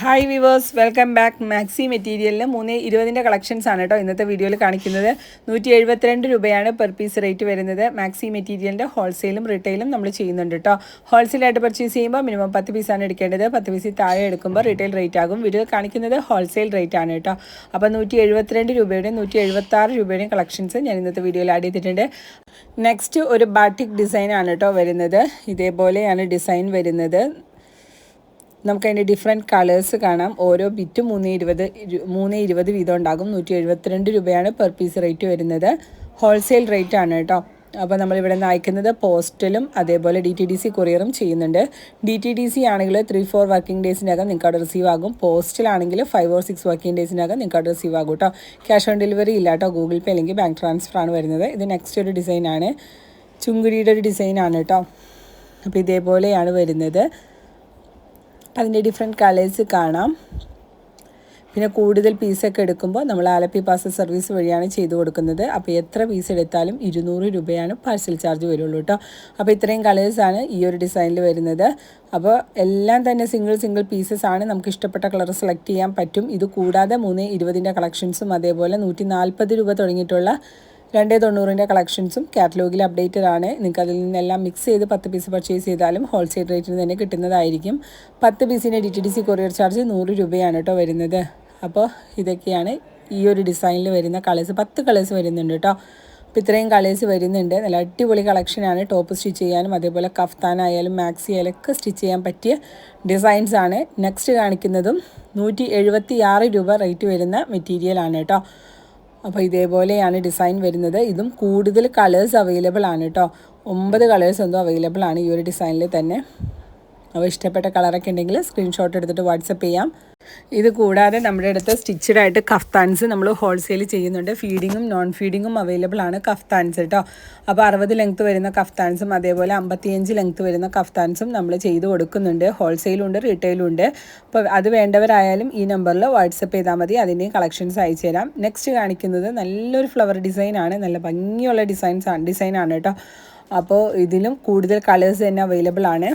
Hi viewers welcome back maxi മെറ്റീരിയലിന് മൂന്ന് ഇരുപതിന്റെ collections ആണ് കേട്ടോ ഇന്നത്തെ വീഡിയോയിൽ കാണിക്കുന്നത്. നൂറ്റി എഴുപത്തിരണ്ട് രൂപയാണ് പെർ പീസ് റേറ്റ് വരുന്നത്. മാക്സി മെറ്റീരിയലിന്റെ ഹോൾസെയിലും റീറ്റെയിലും നമ്മൾ ചെയ്യുന്നുണ്ട് കേട്ടോ ഹോൾസെയിലായിട്ട് പർച്ചേസ് ചെയ്യുമ്പോൾ മിനിമം പത്ത് പീസാണ് എടുക്കേണ്ടത്. പത്ത് പീസിൽ താഴെ എടുക്കുമ്പോൾ റീറ്റെയിൽ റേറ്റ് ആകും. വീഡിയോ കാണിക്കുന്നത് ഹോൾസെയിൽ റേറ്റ് ആണ് കേട്ടോ അപ്പോൾ നൂറ്റി എഴുപത്തിരണ്ട് രൂപയുടെയും നൂറ്റി എഴുപത്താറ് രൂപയുടെയും കളക്ഷൻസ് ഞാൻ ഇന്നത്തെ വീഡിയോയിൽ ആഡ് ചെയ്തിട്ടുണ്ട്. നെക്സ്റ്റ് ഒരു ബാറ്റിക് ഡിസൈൻ ആണ് കേട്ടോ വരുന്നത്. ഇതേപോലെയാണ് ഡിസൈൻ വരുന്നത്. നമുക്ക് അതിന്റെ ഡിഫറെന്റ് കളേഴ്സ് കാണാം. ഓരോ ബിറ്റും മൂന്ന് ഇരുപത് ഇരു- മൂന്ന് ഇരുപത് വീതം ഉണ്ടാകും. നൂറ്റി എഴുപത്തിരണ്ട് രൂപയാണ് പെർ പീസ് റേറ്റ് വരുന്നത്. ഹോൾസെയിൽ റേറ്റ് ആണ് കേട്ടോ. അപ്പോൾ നമ്മളിവിടെ നിന്ന് അയക്കുന്നത് പോസ്റ്റലും അതേപോലെ ഡി ടി ഡി സി കൊറിയറും ചെയ്യുന്നുണ്ട്. ഡി ടി ഡി സി ആണെങ്കിൽ ത്രീ ഫോർ വർക്കിംഗ് ഡേയ്സിനകം നിങ്ങൾക്ക് അവിടെ റിസീവ് ആകും. പോസ്റ്റിലാണെങ്കിൽ ഫൈവ് ഓർ സിക്സ് വർക്കിംഗ് ഡേയ്സിനകം നിങ്ങൾക്ക് അവിടെ റിസീവ് ആകും കേട്ടോ. ക്യാഷ് ഓൺ ഡെലിവറി ഇല്ല കേട്ടോ. ഗൂഗിൾ പേ അല്ലെങ്കിൽ ബാങ്ക് ട്രാൻസ്ഫർ ആണ് വരുന്നത്. ഇത് നെക്സ്റ്റ് ഒരു ഡിസൈനാണ് ചുങ്കുടിയുടെ ഒരു ഡിസൈനാണ് കേട്ടോ. അപ്പോൾ ഇതേപോലെയാണ് വരുന്നത്. അതിന്റെ ഡിഫറെന്റ് കളേഴ്സ് കാണാം. പിന്നെ കൂടുതൽ പീസൊക്കെ എടുക്കുമ്പോൾ നമ്മൾ ആലപ്പി പാർസൽ സർവീസ് വഴിയാണ് ചെയ്തു കൊടുക്കുന്നത്. അപ്പോൾ എത്ര പീസ് എടുത്താലും ഇരുന്നൂറ് രൂപയാണ് പാർസൽ ചാർജ് വരുള്ളൂ കേട്ടോ. അപ്പോൾ ഇത്രയും കളേഴ്സാണ് ഈ ഒരു ഡിസൈനിൽ വരുന്നത്. അപ്പോൾ എല്ലാം തന്നെ സിംഗിൾ സിംഗിൾ പീസസ് ആണ്. നമുക്ക് ഇഷ്ടപ്പെട്ട കളർ സെലക്ട് ചെയ്യാൻ പറ്റും. ഇത് കൂടാതെ മൂന്ന് ഇരുപതിന്റെ കളക്ഷൻസും അതേപോലെ നൂറ്റി നാൽപ്പത് രൂപ തുടങ്ങിയിട്ടുള്ള രണ്ട് തൊണ്ണൂറിന്റെ കളക്ഷൻസും കാറ്റലോഗിൽ അപ്ഡേറ്റഡ് ആണ്. നിങ്ങൾക്ക് അതിൽ നിന്നെല്ലാം മിക്സ് ചെയ്ത് പത്ത് പീസ് പർച്ചേസ് ചെയ്താലും ഹോൾസെയിൽ റേറ്റിന് തന്നെ കിട്ടുന്നതായിരിക്കും. പത്ത് പീസിന്റെ D T D C courier charge നൂറ് രൂപയാണ് കേട്ടോ വരുന്നത്. അപ്പോൾ ഇതൊക്കെയാണ് ഈ ഒരു ഡിസൈനിൽ വരുന്ന കളേഴ്സ് പത്ത് കളേഴ്സ് വരുന്നുണ്ട് കേട്ടോ. അപ്പോൾ ഇത്രയും കളേഴ്സ് വരുന്നുണ്ട്. നല്ല അടിപൊളി കളക്ഷനാണ് ടോപ്പ് സ്റ്റിച്ച് ചെയ്യാനും അതേപോലെ കഫ്താനായാലും മാക്സി ആയാലും ഒക്കെ സ്റ്റിച്ച് ചെയ്യാൻ പറ്റിയ ഡിസൈൻസ് ആണ്. നെക്സ്റ്റ് കാണിക്കുന്നതും നൂറ്റി എഴുപത്തി ആറ് രൂപ റേറ്റ് വരുന്ന മെറ്റീരിയലാണ് കേട്ടോ. അപ്പോൾ ഇതേപോലെയാണ് ഡിസൈൻ വരുന്നത്. ഇതും കൂടുതൽ കളേഴ്സ് അവൈലബിൾ ആണ് കേട്ടോ ഒമ്പത് കളേഴ്സ് എന്തോ അവൈലബിൾ ആണ് ഈ ഒരു ഡിസൈനിൽ തന്നെ. അപ്പോൾ ഇഷ്ടപ്പെട്ട കളറൊക്കെ ഉണ്ടെങ്കിൽ സ്ക്രീൻഷോട്ട് എടുത്തിട്ട് വാട്സപ്പ് ചെയ്യാം. ഇത് കൂടാതെ നമ്മുടെ അടുത്ത് സ്റ്റിച്ചഡ് ആയിട്ട് കഫ്താൻസ് നമ്മൾ ഹോൾസെയിൽ ചെയ്യുന്നുണ്ട്. ഫീഡിങ്ങും നോൺ ഫീഡിങ്ങും അവൈലബിൾ ആണ് കഫ്താൻസ് കേട്ടോ അപ്പോൾ അറുപത് ലെങ്ത് വരുന്ന കഫ്താൻസും അതേപോലെ അമ്പത്തിയഞ്ച് ലെങ്ത് വരുന്ന കഫ്താൻസും നമ്മൾ ചെയ്ത് കൊടുക്കുന്നുണ്ട്. ഹോൾസെയിലും ഉണ്ട് റീറ്റെയിലും ഉണ്ട്. അപ്പോൾ അത് വേണ്ടവരായാലും ഈ നമ്പറിൽ വാട്സപ്പ് ചെയ്താൽ മതി. അതിന്റെയും കളക്ഷൻസ് അയച്ചു തരാം. നെക്സ്റ്റ് കാണിക്കുന്നത് നല്ലൊരു ഫ്ലവർ ഡിസൈൻ ആണ്. നല്ല ഭംഗിയുള്ള ഡിസൈൻസ് ആണ് ഡിസൈനാണ് കേട്ടോ അപ്പോൾ ഇതിലും കൂടുതൽ കളേഴ്സ് തന്നെ അവൈലബിൾ ആണ്.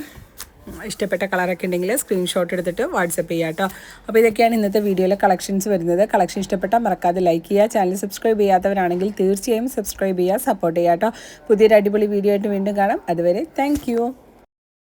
ഇഷ്ടപ്പെട്ട കളറൊക്കെ ഉണ്ടെങ്കിൽ സ്ക്രീൻഷോട്ട് എടുത്തിട്ട് വാട്സപ്പ് ചെയ്യുക കേട്ടോ അപ്പോൾ ഇതൊക്കെയാണ് ഇന്നത്തെ വീഡിയോയിലെ കളക്ഷൻസ് വരുന്നത്. കളക്ഷൻ ഇഷ്ടപ്പെട്ടാൽ മറക്കാതെ ലൈക്ക് ചെയ്യുക. ചാനൽ സബ്സ്ക്രൈബ് ചെയ്യാത്തവരാണെങ്കിൽ തീർച്ചയായും സബ്സ്ക്രൈബ് ചെയ്യുക സപ്പോർട്ട് ചെയ്യുക കേട്ടോ പുതിയൊരു അടിപൊളി വീഡിയോ ആയിട്ട് വീണ്ടും കാണാം. അതുവരെ താങ്ക്